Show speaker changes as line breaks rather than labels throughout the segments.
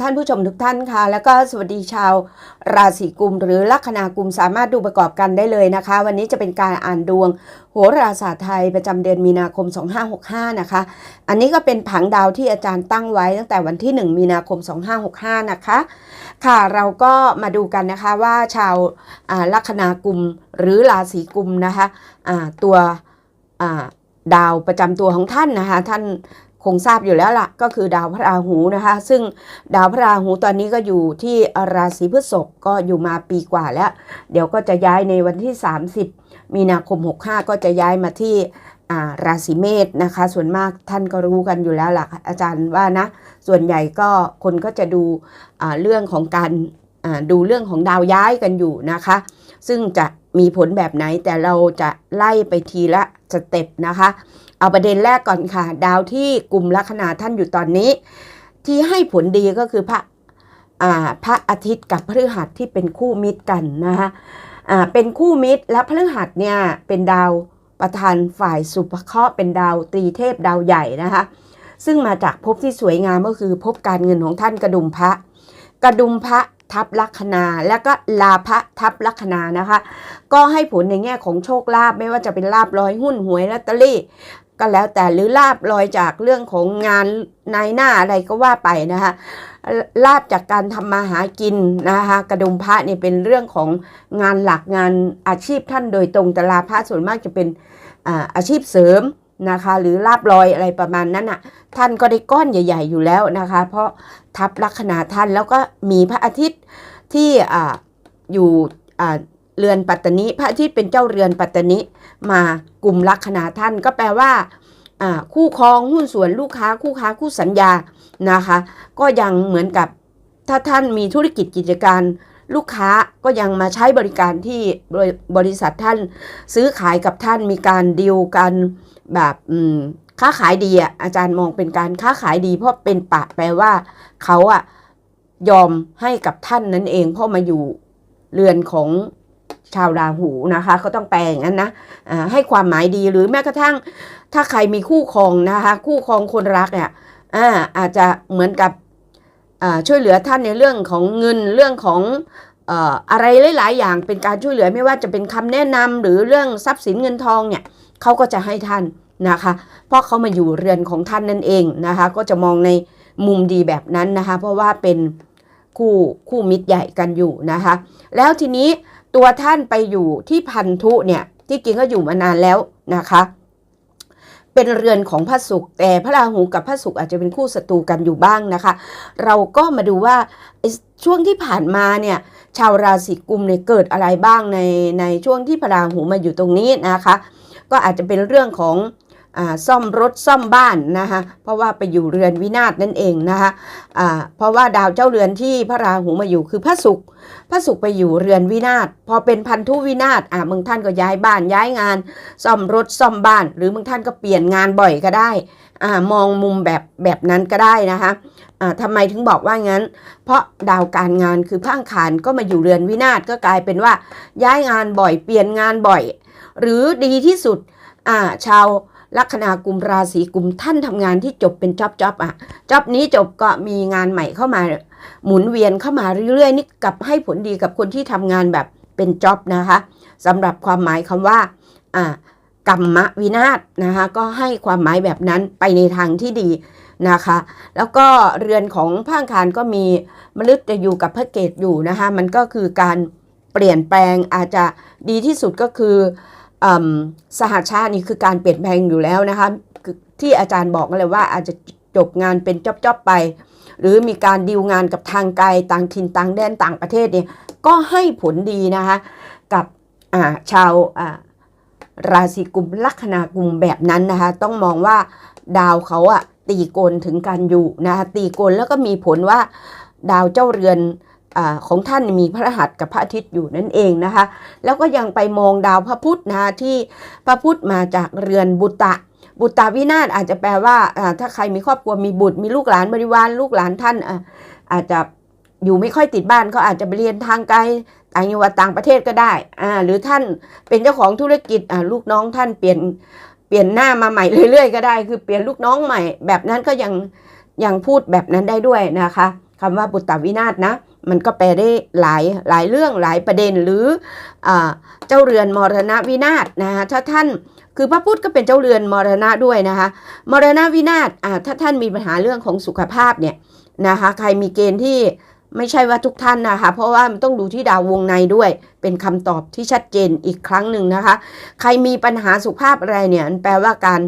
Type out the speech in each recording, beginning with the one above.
ท่านผู้ชมทุกท่านค่ะ แล้วก็สวัสดีชาวราศีกุมหรือลัคนากุมสามารถดูประกอบกันได้เลยนะคะ วันนี้จะเป็นการอ่านดวงโหราศาสตร์ไทยประจำเดือนมีนาคม 2565 นะคะ อันนี้ก็เป็นผังดาวที่อาจารย์ตั้งไว้ตั้งแต่วันที่ 1 มีนาคม 2565 นะคะ ค่ะเราก็มาดูกันนะคะว่าชาวลัคนากุมหรือราศีกุมนะคะอ่าตัวดาวประจำตัวของท่านนะคะ ท่าน คงทราบอยู่แล้วล่ะ ก็คือดาวพระราหูนะคะ ซึ่งดาวพระราหูตอนนี้ก็อยู่ที่ราศีพฤษภก็อยู่มาปีกว่าแล้ว เดี๋ยวก็จะย้ายในวันที่ 30 มีนาคม 65 ก็จะย้ายมาที่ราศีเมษนะคะ ส่วนมากท่านก็รู้กันอยู่แล้วล่ะอาจารย์ว่านะ ส่วนใหญ่ก็คนก็จะดูเรื่องของการดูเรื่องของดาวย้ายกันอยู่นะคะ ซึ่งจะมีผลแบบไหนแต่เราจะไล่ไปทีละสเต็ปนะคะ เอาประเด็นแรกก่อนค่ะ ดาวที่กลุ่มลัคนาท่านอยู่ตอนนี้ ที่ให้ผลดีก็คือพระอาพระอาทิตย์กับพฤหัสที่เป็นคู่มิตรกันนะคะเป็นคู่มิตรและพฤหัสเนี่ยเป็นดาวประธานฝ่ายสุภเคราะห์เป็นดาวตรีเทพดาวใหญ่นะคะซึ่งมาจากภพที่สวยงามก็คือภพการเงินของท่านกระดุมพระ กระดุมพระทับลัคนา แล้วก็ลาพระทับลัคนานะคะ ก็ให้ผลในแง่ของโชคลาภไม่ว่าจะเป็นลาบลอยหุ้นหวยลอตเตอรี่ ก็แล้วแต่หรือลาบลอยจากเรื่องของงานนายหน้าอะไรก็ว่าไปนะคะลาบจากการทำมาหากินนะคะกระดุมพระเนี่ยเป็นเรื่องของงานหลักงานอาชีพท่านโดยตรงแต่ลาพระส่วนมากจะเป็นอาชีพเสริมนะคะหรือลาบลอยอะไรประมาณนั้นอะท่านก็ได้ก้อนใหญ่ ๆ อยู่แล้วนะคะ เพราะทับลัคนาท่านแล้วก็มีพระอาทิตย์ที่ออยู่ เรือนปัตตนิพระอาทิตย์เป็นเจ้าเรือนปัตตนิมากลุ่มลัคนาท่านก็แปลว่าคู่ครองหุ้นส่วนลูกค้าคู่ค้าคู่สัญญานะคะ ก็ยังเหมือนกับถ้าท่านมีธุรกิจกิจการลูกค้าก็ยังมาใช้บริการที่บริษัทท่านซื้อขายกับท่านมีการดีลกันแบบค้าขายดีอะอาจารย์มองเป็นการค้าขายดีเพราะเป็นปะแปลว่าเขาอะยอมให้กับท่านนั่นเองเพราะมาอยู่เรือนของ ชาวราหูนะคะก็ต้องแปลอย่างนั้นนะให้ความหมายดีหรือแม้กระทั่งถ้าใครมีคู่ครองนะคะคู่ครองคนรักเนี่ยอาอาจจะเหมือนกับช่วยเหลือท่านในเรื่องของเงินเรื่องของอะไรหลาย ๆ อย่างเป็นการช่วยเหลือไม่ว่าจะเป็นคำแนะนำหรือเรื่องทรัพย์สินเงินทองเนี่ยเขาก็จะให้ท่านนะคะเพราะเขามาอยู่เรือนของท่านนั่นเองนะคะก็จะมองในมุมดีแบบนั้นนะคะเพราะว่าเป็นคู่คู่มิตรใหญ่กันอยู่นะคะแล้วทีนี้ ตัวท่านไปอยู่ที่พันธุเนี่ยที่จริงก็อยู่มานานแล้วนะคะ เป็นเรือนของพระศุกร์แต่พระราหูกับพระศุกร์อาจจะเป็นคู่ศัตรูกันอยู่บ้างนะคะ เราก็มาดูว่าช่วงที่ผ่านมาเนี่ยชาวราศีกุมเนี่ยเกิดอะไรบ้างในในช่วงที่พระราหูมาอยู่ตรงนี้นะคะ ก็อาจจะเป็นเรื่องของ ซ่อมรถซ่อมบ้านนะคะเพราะว่าไปอยู่เรือนวินาศนั่นเองนะคะอ่าเพราะว่าดาวเจ้าเรือนที่พระราหูมาอยู่คือพระศุกร์พระศุกร์ไปอยู่เรือนวินาศพอเป็นพันธุวินาศอ่าบางท่านก็ย้ายบ้านย้ายงาน ซ่อมรถซ่อมบ้าน หรือบางท่านก็เปลี่ยนงานบ่อยก็ได้อ่ามองมุมแบบแบบนั้นก็ได้นะคะอ่าทำไมถึงบอกว่างั้น เพราะดาวการงานคือพระอังคารก็มาอยู่เรือนวินาศก็กลายเป็นว่าย้ายงานบ่อยเปลี่ยนงานบ่อย หรือดีที่สุดอ่าชาว ลัคนากุมราศีกุมท่านทำงานที่จบเป็นจ็อบจ็อบอะจ็อบนี้จบก็มีงานใหม่เข้ามาหมุนเวียนเข้ามาเรื่อยๆนี่กลับให้ผลดีกับคนที่ทำงานแบบเป็นจ็อบนะคะสำหรับความหมายคำว่าอ่ากรรมวินาศนะคะก็ให้ความหมายแบบนั้นไปในทางที่ดีนะคะ แล้วก็เรือนของพระอังคารก็มีมฤตอยู่กับพระเกตอยู่นะคะ มันก็คือการเปลี่ยนแปลงอาจจะดีที่สุดก็คือ สหชาตินี่คือการเปลี่ยนแปลงอยู่แล้วนะคะที่อาจารย์บอกเลยว่าอาจจะจบงานเป็นจ๊อบๆไป หรือมีการดีลงานกับทางไกลต่างถิ่นต่างแดนต่างประเทศเนี่ยก็ให้ผลดีนะคะกับาชาวาราศีกุมลัคนากุมแบบนั้นนะคะต้องมองว่าดาวเขาอะตีโกนถึงกันอยู่นะคะตีโกนแล้วก็มีผลว่าดาวเจ้าเรือน อของท่านมีพระรหัสกับพระอาทิตย์อยู่นั่นเองนะคะ แล้วก็ยังไปมองดาวพระพุธนะคะที่พระพุธมาจากเรือนบุตะบุตรวินาศอาจจะแปลว่าถ้าใครมีครอบครัวมีบุตร มีลูกหลานบริวารลูกหลานท่านอาจจะอยู่ไม่ค่อยติดบ้านก็อาจจะไปเรียนทางไกลต่างจังหวัดต่างประเทศก็ได้หรือท่านเป็นเจ้าของธุรกิจลูกน้องท่านเปลี่ยนเปลี่ยนหน้ามาใหม่เรื่อยๆก็ได้ คือเปลี่ยนลูกน้องใหม่ แบบนั้นก็ยังยังพูดแบบนั้นได้ด้วยนะคะ คำว่าบุตตวินาศนะ มันก็แปลได้หลายหลายเรื่องหลายประเด็นหรืออเจ้าเรือนมรณะวินาศนะคะถ้าท่านคือพระพุทธก็เป็นเจ้าเรือนมรณะด้วยนะคะมรณะวินาศถ้าท่านมีปัญหาเรื่องของสุขภาพเนี่ยนะคะใครมีเกณฑ์ที่ไม่ใช่ว่าทุกท่านนะคะ เพราะว่ามันต้องดูที่ดาววงในด้วย เป็นคำตอบที่ชัดเจนอีกครั้งหนึ่งนะคะ ใครมีปัญหาสุขภาพอะไรเนี่ยแปลว่าการ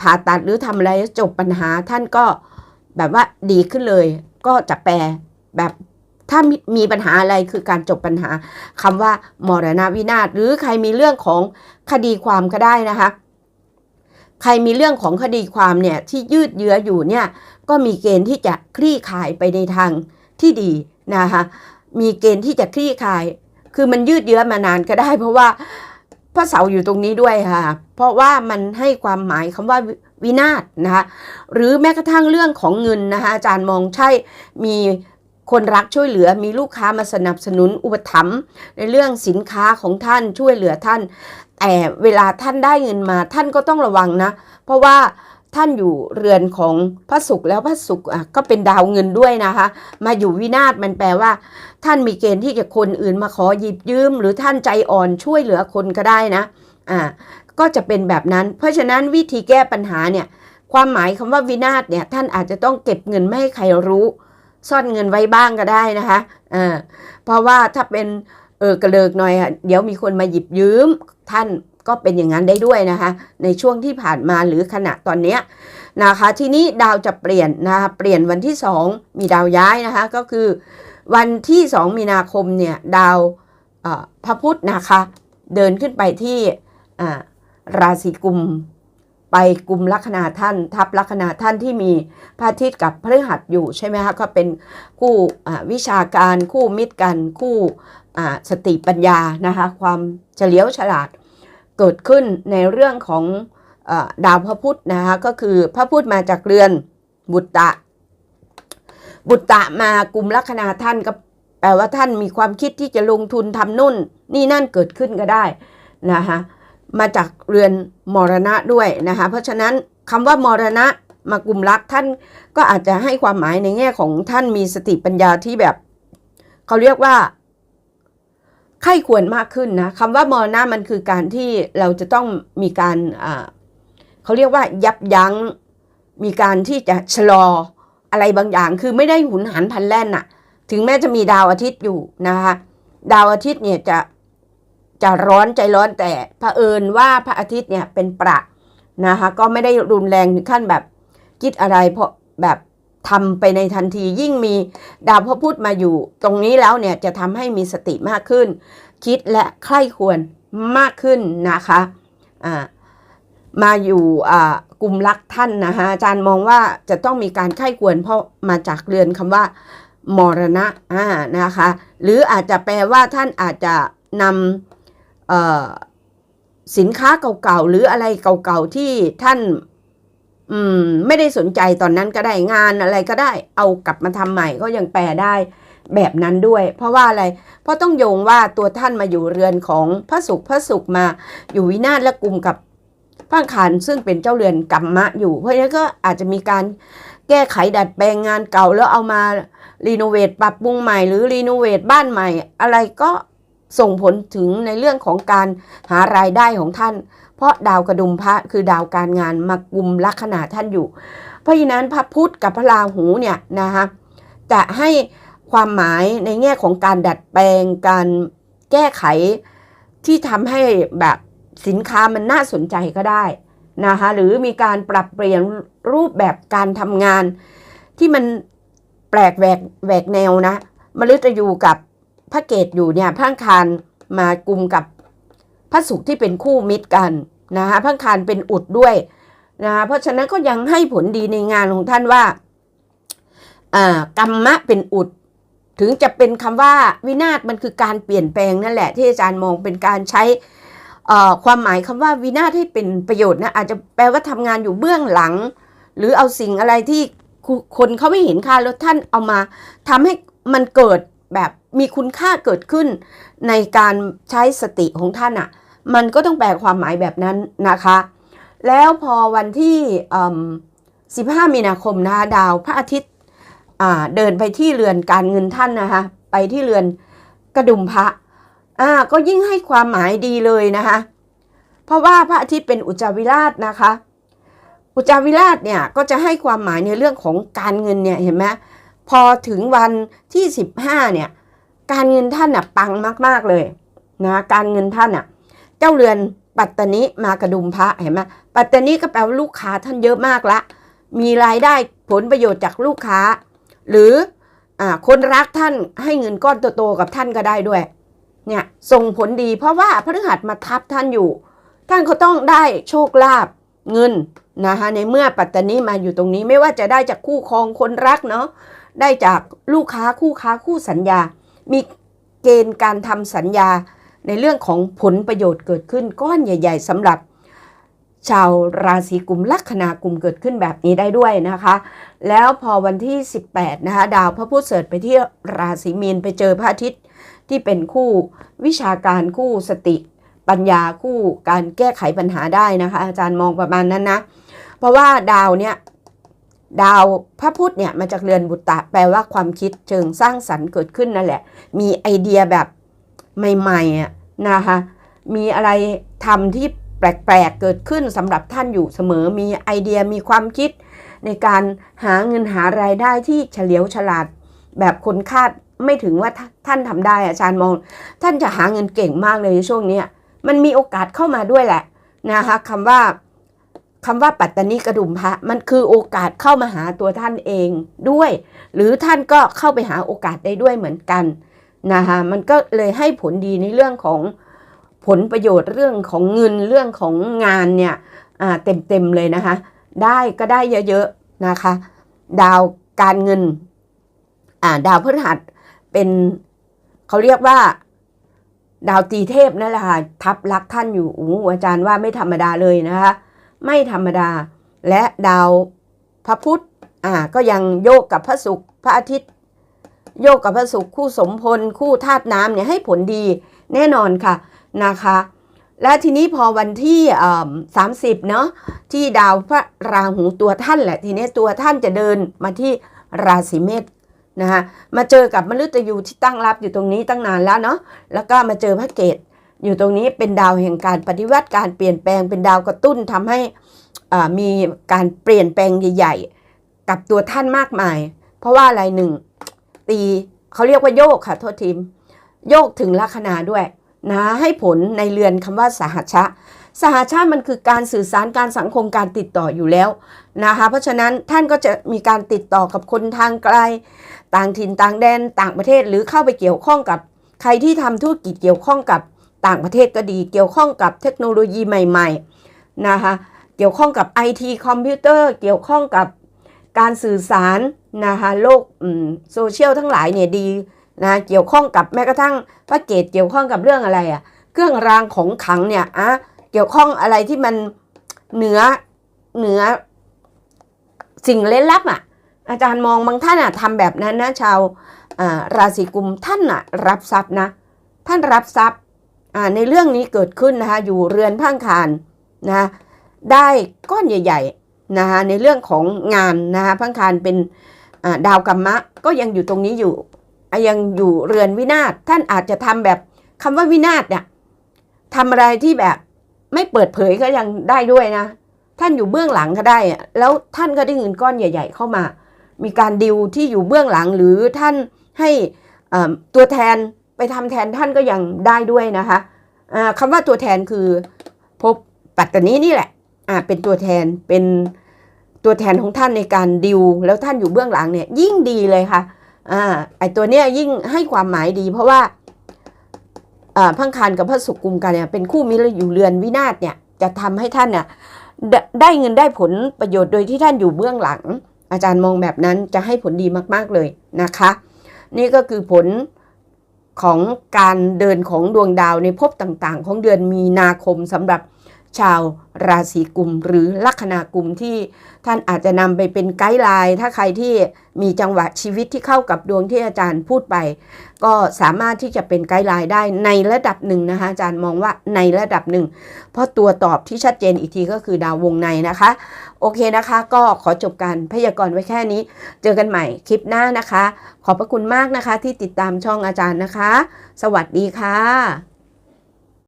ผ่าตัดหรือทำอะไรจบปัญหาท่านก็แบบว่าดีขึ้นเลย ก็จะแปลแบบถ้ามีมีปัญหาอะไรคือการจบปัญหาคำว่ามรณวินาศหรือใครมีเรื่องของคดีความก็ได้นะคะ ใครมีเรื่องของคดีความเนี่ยที่ยืดเยื้ออยู่เนี่ยก็มีเกณฑ์ที่จะคลี่คลายไปในทางที่ดีนะคะมีเกณฑ์ที่จะคลี่คลาย คือมันยืดเยื้อมานานก็ได้ เพราะว่าพระเสาอยู่ตรงนี้ด้วยค่ะ เพราะว่ามันให้ความหมายคำว่า วินาศนะคะหรือแม้กระทั่งเรื่องของเงินนะคะอาจารย์มองใช่มีคนรักช่วยเหลือมีลูกค้ามาสนับสนุนอุปถัมภ์ในเรื่องสินค้าของท่านช่วยเหลือท่าน แต่เวลาท่านได้เงินมาท่านก็ต้องระวังนะ เพราะว่าท่านอยู่เรือนของพระศุกร์แล้วพระศุกร์ก็เป็นดาวเงินด้วยนะคะ มาอยู่วินาศมันแปลว่า ท่านมีเกณฑ์ที่จะคนอื่นมาขอหยิบยืม หรือท่านใจอ่อนช่วยเหลือคนก็ได้นะอ่า ก็จะเป็นแบบนั้น เพราะฉะนั้นวิธีแก้ปัญหาเนี่ยความหมายคำว่าวินาศเนี่ยท่านอาจจะต้องเก็บเงินไม่ให้ใครรู้ ซ่อนเงินไว้บ้างก็ได้นะคะอ่าเพราะว่าถ้าเป็นเออกระเลิกหน่อยอะเดี๋ยวมีคนมาหยิบยืมท่านก็เป็นอย่างนั้นได้ด้วยนะคะ ในช่วงที่ผ่านมาหรือขณะตอนเนี้ยนะคะ ทีนี้ดาวจะเปลี่ยนนะคะเปลี่ยนวันที่ 2 มีดาวย้ายนะคะ ก็คือวันที่ 2 มีนาคมเนี่ยดาวอ่อพระพุธนะคะ เดินขึ้นไปที่อ่า ราศีกุม ไปกุมลัคนาท่าน ทับลัคนาท่านที่มีพระอาทิตย์กับพฤหัสอยู่ใช่ไหมคะก็เป็นคู่วิชาการคู่มิตรกัน คู่สติปัญญานะคะความเฉลียวฉลาดเกิดขึ้นในเรื่องของอดาวพระพุธนะคะก็คือพระพุธมาจากเรือนบุตตะ บุตตะมากุมลัคนาท่านก็แปลว่าท่านมีความคิดที่จะลงทุนทำนุ่น นี่นั่นเกิดขึ้นก็ได้นะคะ มาจากเรือนมรณะด้วยนะคะ เพราะฉะนั้นคำว่ามรณะมากุมลักท่านก็อาจจะให้ความหมายในแง่ของท่านมีสติปัญญาที่แบบเขาเรียกว่าไข้ควรมากขึ้นนะคำว่ามรณะมันคือการที่เราจะต้องมีการเขาเรียกว่ายับยัง้งมีการที่จะชะลออะไรบางอย่าง คือไม่ได้หุนหันพลันแล่นน่ะ ถึงแม้จะมีดาวอาทิตย์อยู่นะคะ ดาวอาทิตย์เนี่ยจะ จะร้อนใจร้อนแต่เผอิญว่าพระอาทิตย์เนี่ยเป็นประนะคะก็ไม่ได้รุนแรงถึงขั้นแบบคิดอะไรเพราะแบบทำไปในทันทียิ่งมีดาวพระพุธมาอยู่ ตรงนี้แล้วเนี่ยจะทำให้มีสติมากขึ้น คิดและใคร่ควรมากขึ้นนะคะอ่ามาอยู่กลุ่มรักท่านนะคะอาจารย์มองว่าจะต้องมีการไข้ควรเพราะมาจากเรือนคำว่า มรณะอ่านะคะ หรืออาจจะแปลว่าท่านอาจจะนำ สินค้าเก่าๆหรืออะไรเก่าๆที่ท่านมไม่ได้สนใจตอนนั้นก็ได้งานอะไรก็ได้เอากลับมาทำใหม่ก็ยังแปลได้แบบนั้นด้วย เพราะว่าอะไร เพราะต้องโยงว่าตัวท่านมาอยู่เรือนของพระศุกร์พระศุกร์มาอยู่วินาศและกลุ่มกับพระอังคารซึ่งเป็นเจ้าเรือนกัมมะอยู่ เพราะฉะนั้นก็อาจจะมีการแก้ไขดัดแปลงงานเก่าแล้วเอามารีโนเวทปรับปรุงใหม่หรือรีโนเวทบ้านใหม่ อะไรก็ ส่งผลถึงในเรื่องของการหารายได้ของท่าน เพราะดาวกระดุมพระคือดาวการงานมากุมลัคนาท่านอยู่ เพราะฉะนั้นพระพุธกับพระราหูเนี่ยนะคะจะให้ความหมายในแง่ของการดัดแปลงการแก้ไขที่ทำให้แบบสินค้ามันน่าสนใจก็ได้นะคะหรือมีการปรับเปลี่ยนรูปแบบการทำงาน ที่มันแปลกแหวกแหวกแนวนะมฤตยูกับ พระเกตอยู่เนี่ยพระอังคารมากลุ่มกับพระศุกร์ที่เป็นคู่มิตรกันนะคะพระอังคารเป็นอุดด้วยนะคะเพราะฉะนั้นก็ยังให้ผลดีในงานของท่านว่าอ่ากรรมะเป็นอุด ถึงจะเป็นคำว่าวินาศมันคือการเปลี่ยนแปลงนั่นแหละ ที่อาจารย์มองเป็นการใช้ความหมายคำว่าวินาศให้เป็นประโยชน์นะอาจจะแปลว่าทำงานอยู่เบื้องหลัง หรือเอาสิ่งอะไรที่คนเขาไม่เห็นค่าแล้วท่านเอามาทำให้มันเกิดแบบ มีคุณค่าเกิดขึ้นในการใช้สติของท่านอะ่ะ มันก็ต้องแปลความหมายแบบนั้นนะคะ แล้วพอวันที่สิบห้ามีนาคมนะคะดาวพระอาทิตย์เดินไปที่เรือนการเงินท่านนะคะ ไปที่เรือนกระดุมพระอ่าก็ยิ่งให้ความหมายดีเลยนะคะ เพราะว่าพระอาทิตย์เป็นอุจาวิราชนะคะ อุจจาวิราชเนี่ยก็จะให้ความหมายในเรื่องของการเงินเนี่ยเห็นไหมพอถึงวันที่ 15เนี่ย การเงินท่านอะปังมาก ๆเลยนะการเงินท่านอะ เจ้าเรือนปัตตานิมากระดุมพระเห็นไหมปัตตานิก็แปลว่าลูกค้าท่านเยอะมากละ มีรายได้ผลประโยชน์จากลูกค้า หรืออาคนรักท่านให้เงินก้อนโตๆกับท่านก็ได้ด้วย เนี่ยส่งผลดีเพราะว่าพฤหัสมาทับท่านอยู่ ท่านก็ต้องได้โชคลาภเงินนะคะในเมื่อปัตตานีมาอยู่ตรงนี้ไม่ว่าจะได้จากคู่ครองคนรักเนาะได้จากลูกค้าคู่ค้าคู่สัญญา มีเกณฑ์การทำสัญญาในเรื่องของผลประโยชน์เกิดขึ้นก้อนใหญ่ ๆสำหรับชาวราศีกุมลัคนากลุ่มเกิดขึ้นแบบนี้ได้ด้วยนะคะ แล้วพอวันที่ 18 นะคะดาวพระพุธเสริฐไปที่ราศีมีนไปเจอพระอาทิตย์ที่เป็นคู่วิชาการคู่สติ ปัญญาคู่การแก้ไขปัญหาได้นะคะ อาจารย์มองประมาณนั้นนะ เพราะว่าดาวเนี่ย ดาวพระพุธเนี่ยมาจากเรือนบุตตะแปลว่าความคิดเชิงสร้างสรรค์เกิดขึ้นนั่นแหละ มีไอเดียแบบใหม่ๆอะนะคะมีอะไรทำที่แปลกๆเกิดขึ้นสำหรับท่านอยู่เสมอ มีไอเดียมีความคิด ในการหาเงินหารายได้ที่เฉลียวฉลาด แบบคนคาดไม่ถึงว่าท่าท่านทำได้อาจารย์มอง ท่านจะหาเงินเก่งมากเลยในช่วงเนี้ยมันมีโอกาสเข้ามาด้วยแหละนะคะคำว่า คำว่าปัตตานีกระดุมพระมันคือโอกาสเข้ามาหาตัวท่านเองด้วย หรือท่านก็เข้าไปหาโอกาสได้ด้วยเหมือนกันนะคะมันก็เลยให้ผลดีในเรื่องของผลประโยชน์เรื่องของเงินเรื่องของงานเนี่ยเต็มเต็มๆเลยนะคะ ได้ก็ได้เยอะๆนะคะ ดาวการเงินดาวพฤหัสเป็นเขาเรียกว่าดาวตีเทพนั่นแหละค่ะทับลักท่านอยู่โอ้อาจารย์ว่าไม่ธรรมดาเลยนะคะ ไม่ธรรมดา และดาวพระพุธอ่าก็ยังโยกกับพระศุกร์พระอาทิตย์ โยกกับพระศุกร์คู่สมพล คู่ธาตุน้ำเนี่ยให้ผลดีแน่นอนค่ะนะคะ และทีนี้พอวันที่สามสิบเนาะที่ดาวพระราหูตัวท่านแหละ ทีนี้ตัวท่านจะเดินมาที่ราศีเมษนะคะมาเจอกับมฤตยูที่ตั้งรับอยู่ตรงนี้ตั้งนานแล้วเนาะแล้วก็มาเจอพระเกต อยู่ตรงนี้เป็นดาวแห่งการปฏิวัติการเปลี่ยนแปลงเป็นดาวกระตุ้นทำให้มีการเปลี่ยนแปลงใหญ่ ๆ กับตัวท่านมากมาย เพราะว่าอะไรหนึ่งตีเขาเรียกว่าโยกค่ะโทษทีม โยกถึงลัคนาด้วยนะให้ผลในเรือนคำว่าสหัชะ สหัชชะมันคือการสื่อสารการสังคมการติดต่ออยู่แล้วนะคะเพราะฉะนั้นท่านก็จะมีการติดต่อกับคนทางไกล ต่างถิ่นต่างแดนต่างประเทศหรือเข้าไปเกี่ยวข้องกับใครที่ทำธุรกิจเกี่ยวข้องกับ ต่างประเทศก็ดีเกี่ยวข้องกับเทคโนโลยีใหม่ๆนะคะเกี่ยวข้องกับ IT คอมพิวเตอร์เกี่ยวข้องกับการสื่อสารนะคะโลกโซเชียลทั้งหลายเนี่ยดีนะเกี่ยวข้องกับแม้กระทั่งพระเกตเกี่ยวข้องกับเรื่องอะไรอะเครื่องรางของขังเนี่ยอะเกี่ยวข้องอะไรที่มันเหนือเหนือสิ่งเล่นลับอะอาจารย์มองบางท่านอะทำแบบนั้นนะชาวราศีกุมท่านอะรับทรัพย์นะ ท่านรับทรัพย์ ในเรื่องนี้เกิดขึ้นนะคะอยู่เรือนพังคารนะได้ก้อนใหญ่ๆนะคะในเรื่องของงานนะคะพังคารเป็นดาวกรรมะก็ยังอยู่ตรงนี้อยู่ยังอยู่เรือนวินาศท่านอาจจะทำแบบคำว่าวินาศเนี่ยทำอะไรที่แบบไม่เปิดเผยก็ยังได้ด้วยนะ ท่านอยู่เบื้องหลังก็ได้ แล้วท่านก็ได้เงินก้อนใหญ่ ๆ เข้ามา มีการดิวที่อยู่เบื้องหลังหรือท่านให้ตัวแทน ไปทำแทนท่านก็ยังได้ด้วยนะคะคำว่าตัวแทนคือพบปัตตานีนี่แหละเป็นตัวแทนเป็นตัวแทนของท่านในการดิวแล้วท่านอยู่เบื้องหลังเนี่ยยิ่งดีเลยค่ะอ่าไอตัวเนี้ยยิ่งให้ความหมายดี เพราะว่าอ่าพังคารกับพระสุกุมกันเนี่ยเป็นคู่มิตรอยู่เรือนวินาศเนี่ยจะทำให้ท่านเนี่ยได้เงินได้ผลประโยชน์โดยที่ท่านอยู่เบื้องหลัง อาจารย์มองแบบนั้นจะให้ผลดีมาก ๆเลยนะคะ นี่ก็คือผล ของการเดินของดวงดาวในภพต่างๆ ของเดือนมีนาคมสำหรับ ชาวราศีกุมหรือลัคนากุมที่ท่านอาจจะนำไปเป็นไกด์ไลน์ ถ้าใครที่มีจังหวะชีวิตที่เข้ากับดวงที่อาจารย์พูดไป ก็สามารถที่จะเป็นไกด์ไลน์ได้ในระดับหนึ่งนะคะอาจารย์มองว่าในระดับหนึ่ง เพราะตัวตอบที่ชัดเจนอีกทีก็คือดาววงในนะคะ โอเคนะคะ ก็ขอจบการพยากรณ์ไว้แค่นี้ เจอกันใหม่คลิปหน้านะคะ ขอบพระคุณมากนะคะที่ติดตามช่องอาจารย์นะคะ สวัสดีค่ะ